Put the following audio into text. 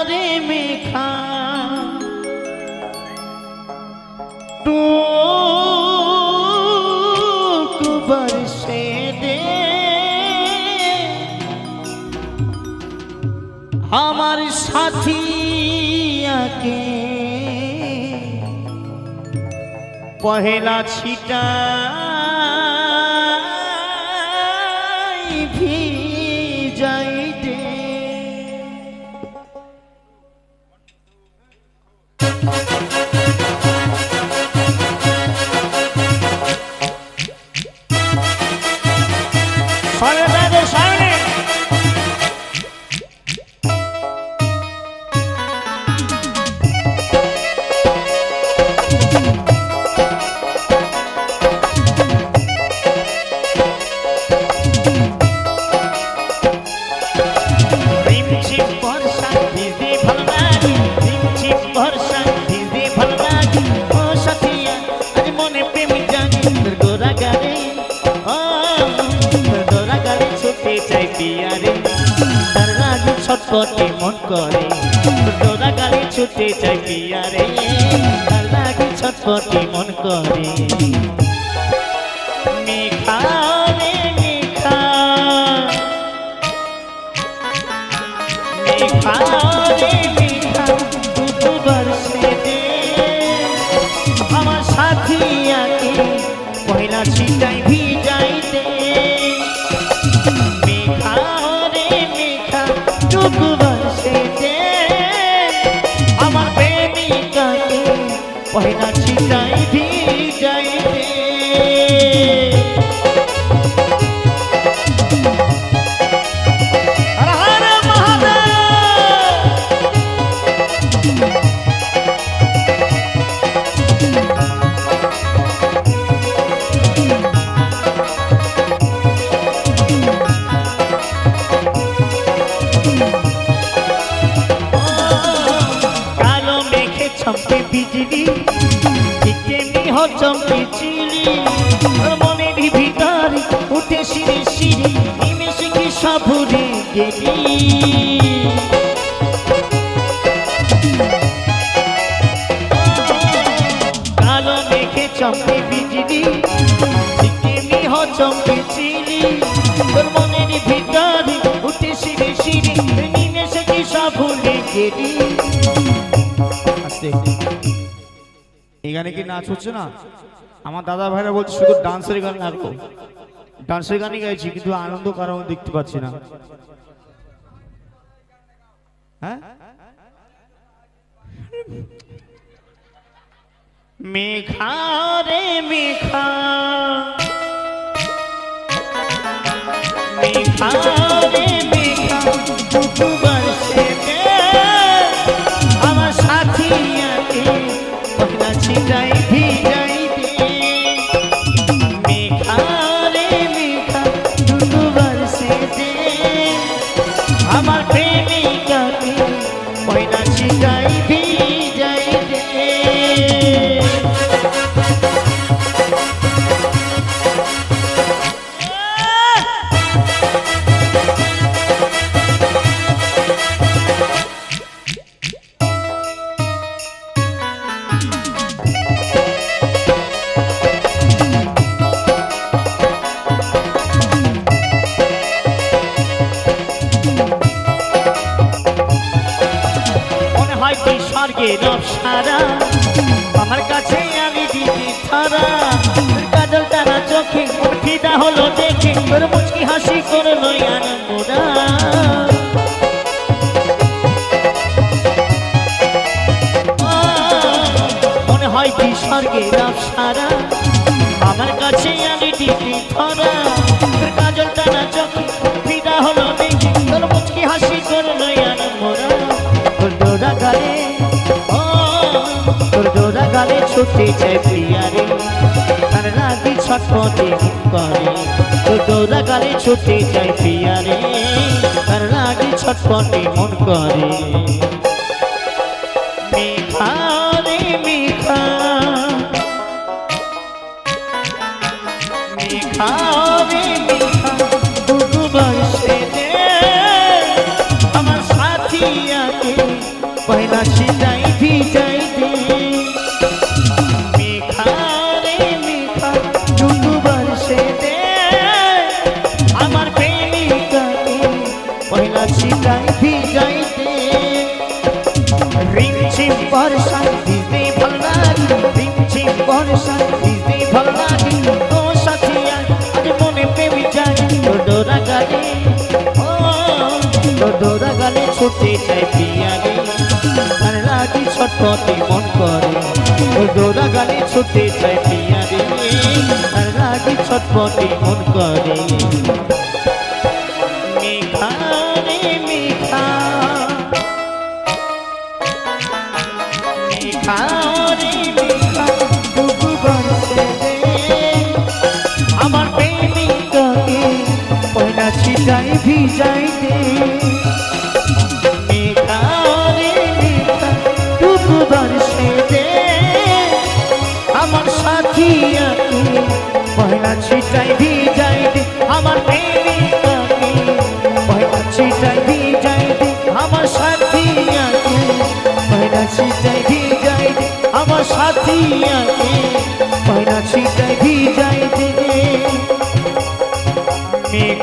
সাগরে মেখা টুক বর্ষে দে। আমার সাথিয়াকে পহেলা ছিটা যাই ছটপটে মন করে। দোরা গালি ছুটে চাই পিয়ারে। রাগে ছটপটে মন করে। চিলি তোর মনের ভিতরে উঠে শিরে শিরে, নিমেষে কি সাপুরে গেলি। কালো মেঘে চমকে বিজলি দিকে মিহ চমকে তোর মনের ভিতরে উঠে শিরে শিরে, নিমেষে কি সাপুরে গেলি। এখানে কি নাচ হচ্ছে না? আমার দাদা ভাইরা বলছে, শুধু ডান্সের গান লাগবো। ডান্সের গানই গাইছি, কিন্তু আনন্দ কারণ দেখতে পাচ্ছি না। হ্যাঁ? মেঘা রে মেঘা তুই স্বর্গের সারা। আমার কাছে আমি দিদি ছাড়া। কাজল তারা চোখে ফিদা হলো দেখে। তোর মুচকি হাসি করল গালে ছুটে যায় প্রিয়ারে তার রাগে ছটপটে করে। তোর ডোরা গালে ছুটে যায় প্রিয়ারে তার রাগে ছটপটে মন করে। মেঘা রে মেঘা মেঘা রে মেঘা দুটো বর্ষে আমার সাথী আকে পহলা ছিটাই রিমঝিম বর্ষা ভিজতে ভালো লাগে রিমঝিম বর্ষা ভিজতে ভালো লাগে ও সাথিয়া আজ মনে প্রেমী যায় ডোরা গালে ডোরা গালে ছুটে চাই পিয়া রে আর রাগি ছটপটে মন করে আর রাগি ছটপটে মন করে। প্রেমিকাকে পয়লা ছিটাই ভিজাই দে আমার সাথিয়াকে পয়লা ছিটাই ভিজাই দে আমার প্রেমিকাকে পয়লা ছিটাই ভিজাই দে আমার সাথিয়াকে পয়লা ছিটাই ভিজাই দে আমার সাথিয়াকে পয়লা ছিটাই ভিজাই